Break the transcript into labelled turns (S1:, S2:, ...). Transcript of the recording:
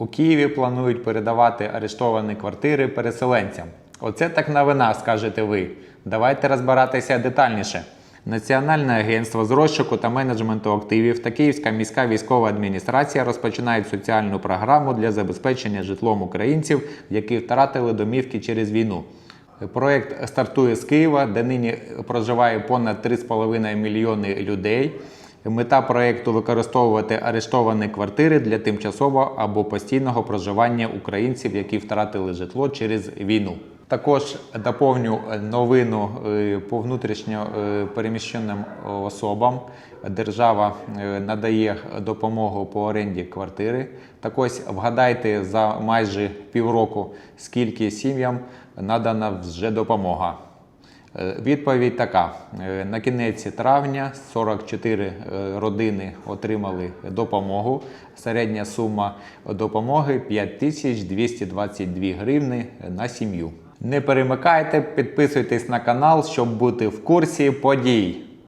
S1: У Києві планують передавати арештовані квартири переселенцям. Оце так новина, скажете ви. Давайте розбиратися детальніше. Національне агентство з розшуку та менеджменту активів та Київська міська військова адміністрація розпочинають соціальну програму для забезпечення житлом українців, які втратили домівки через війну. Проект стартує з Києва, де нині проживає понад 3,5 мільйони людей. Мета проекту використовувати арештовані квартири для тимчасового або постійного проживання українців, які втратили житло через війну. Також доповню новину е, по внутрішньо е, переміщеним особам. Держава е, надає допомогу по оренді квартири. Так ось вгадайте за майже півроку, скільки сім'ям надана вже допомога. Е, Відповідь така: Е, на кінець травня 44 е, родини отримали допомогу. Середня сума допомоги 5222 гривни на сім'ю. Не перемикайте, підписуйтесь на канал, щоб бути в курсі подій.